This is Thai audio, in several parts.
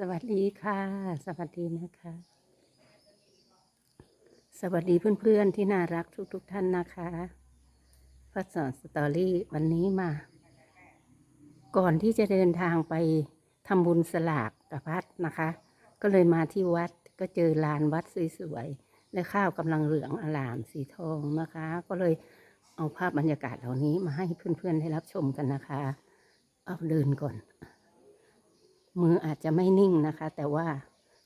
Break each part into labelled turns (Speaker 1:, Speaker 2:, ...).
Speaker 1: สวัสดีค่ะ สวัสดีนะคะ สวัสดีเพื่อนๆที่น่ารักทุกๆทท่านนะคะพัดสอนสตอรี่วันนี้มา ก่อนที่จะเดินทางไปทำบุญสลากกับพัดนะคะ ก็เลยมาที่วัดก็เจอลานวัดสวยๆและข้าวกำลังเหลืองอลามสีทองนะคะ ก็เลยเอาภาพบรรยากาศเหล่านี้มาให้เพื่อนๆได้รับชมกันนะคะ เอาเดินก่อน มืออาจจะไม่นิ่งนะคะ แต่ว่า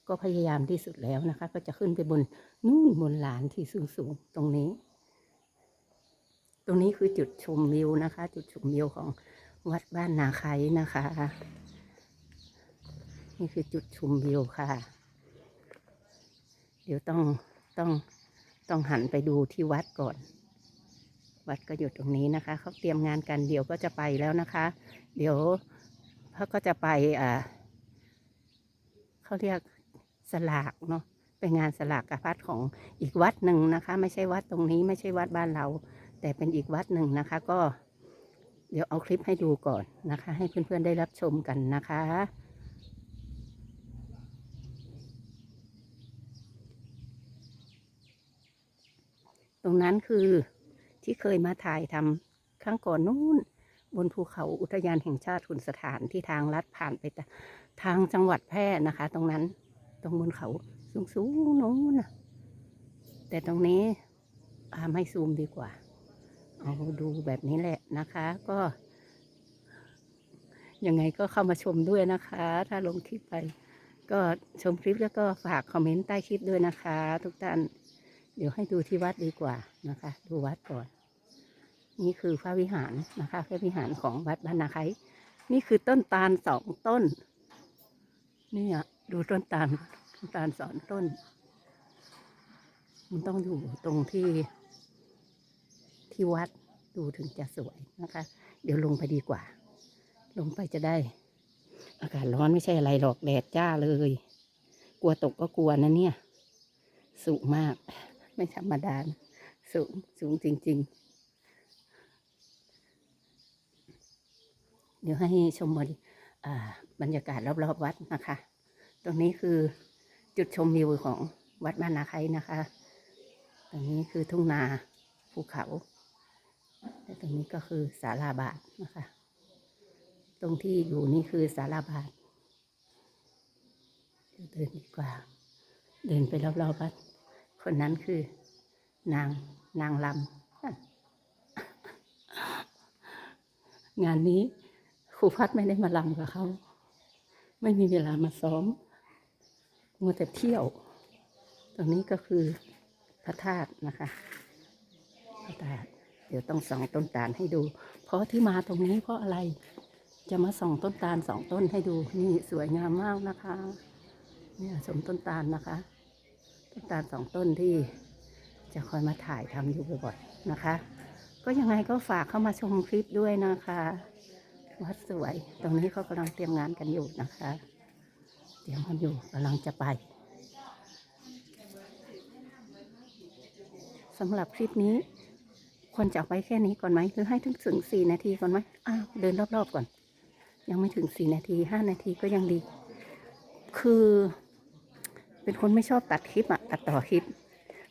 Speaker 1: ก็พยายามที่สุดแล้วนะคะ ก็จะขึ้นไปบนนู่นบนหลานที่สูงๆตรงนี้ ตรงนี้คือจุดชมวิวนะคะ จุดชมวิวของวัดบ้านนาไคนะคะ นี่คือจุดชมวิวค่ะ เดี๋ยวต้องต้องต้องหันไปดูที่วัดก่อน วัดก็อยู่ตรงนี้นะคะเขาเตรียมงานกันเดี๋ยวก็จะไปแล้วนะคะ เดี๋ยวเขาก็จะไปอ่า เขาเรียกสลากเนาะเป็นงานสลากกระพัดของอีกวัดหนึ่งนะคะ ไม่ใช่วัดตรงนี้ไม่ใช่วัดบ้านเรา แต่เป็นอีกวัดหนึ่งนะคะ ก็ เดี๋ยวเอาคลิปให้ดูก่อนนะคะ ให้เพื่อนๆได้รับชมกันนะคะตรงนั้นคือที่เคยมาถ่ายทำครั้งก่อนนู้น บนภูเขาอุทยานแห่งชาติขุนสถานที่ทางลัดผ่านไปทางจังหวัดแพร่นะคะ ตรงนั้น ตรงบนเขาสูงๆโน้นนะแต่ตรงนี้ไม่ซูมดีกว่า เอาดูแบบนี้แหละนะคะ ก็ยังไงก็เข้ามาชมด้วยนะคะ ถ้าลงคลิปไป ก็ชมคลิปแล้วก็ฝากคอมเมนต์ใต้คลิปด้วยนะคะ ทุกท่าน เดี๋ยวให้ดูที่วัดดีกว่านะคะ ดูวัดก่อน นี่คือพระวิหารนะคะพระวิหารของวัดบ้านนาไคนี่คือต้นตาลสองต้นนี่ยดูต้นตาลต้นตาลสองต้น มันต้องอยู่ตรงที่ที่วัดดูถึงจะสวยนะคะ เดี๋ยวลงไปดีกว่า ลงไปจะได้ อากาศร้อนไม่ใช่อะไรหรอกแดดจ้าเลย กลัวตกก็กลัวนะเนี่ย สูงมาก ไม่ธรรมดานะสูงสูงจริง ๆ เดี๋ยวให้ชมบรรบรรยากาศรอบๆวัดนะคะ ตรงนี้คือจุดชมวิวของวัดบ้านนาไคนะคะ ตรงนี้คือทุ่งนาภูเขา และตรงนี้ก็คือศาลาบาทนะคะ ตรงที่อยู่นี่คือศาลาบาทเดินดีกว่า เดินไปรอบๆวัด คนนั้นคือนางนางลำงานนี้ ครูพัดไม่ได้มาลำกับเขา ไม่มีเวลามาซ้อมมัวแต่เที่ยว ตรงนี้ก็คือพระธาตุนะคะพระธาตุเดี๋ยวต้องส่องต้นตาลให้ดู เพราะที่มาตรงนี้เพราะอะไร จะมาส่องต้นตาลสองต้นให้ดู นี่สวยงามมากนะคะ เนี่ยสมต้นตาลนะคะ ต้นตาลสองต้นที่จะคอยมาถ่ายทำอยู่บ่อยๆนะคะ ก็ยังไงก็ฝากเข้ามาชมคลิปด้วยนะคะ วัดสวย ตรงนี้เขากำลังเตรียมงานกันอยู่นะคะ เตรียมกันอยู่กำลังจะไปสำหรับคลิปนี้ ควรจะไว้แค่นี้ก่อนไหมหรือให้ถึงถึงสี่นาทีก่อนไหมอ้าวเดินรอบๆก่อน ยังไม่ถึงสี่นาทีห้านาทีก็ยังดี คือ เป็นคนไม่ชอบตัดคลิปอะตัดต่อคลิป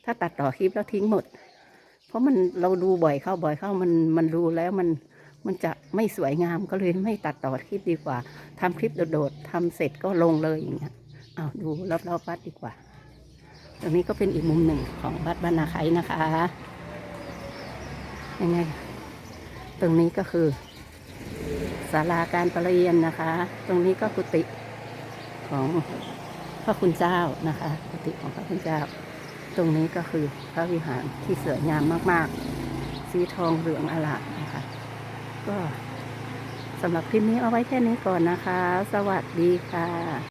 Speaker 1: ถ้าตัดต่อคลิปแล้วทิ้งหมด เพราะมันเราดูบ่อยเข้าบ่อยเข้ามันมันดูแล้วมัน มันจะไม่สวยงามก็เลยไม่ตัดต่อคลิปดีกว่าทำคลิปโดดๆทำเสร็จก็ลงเลยอย่างเงี้ยเอาดูรอบๆวัดดีกว่า ตรงนี้ก็เป็นอีกมุมหนึ่งของวัดบ้านนาไคนะคะยังไง ตรงนี้ก็คือศาลาการประเรียนนะคะ ตรงนี้ก็กุฏิของพระคุณเจ้านะคะ กุฏิของพระคุณเจ้า ตรงนี้ก็คือพระวิหารที่สวยงามมาก ๆ สีทองเหลืองอลาม ก็สำหรับคลิปนี้เอาไว้แค่นี้ก่อนนะคะ สวัสดีค่ะ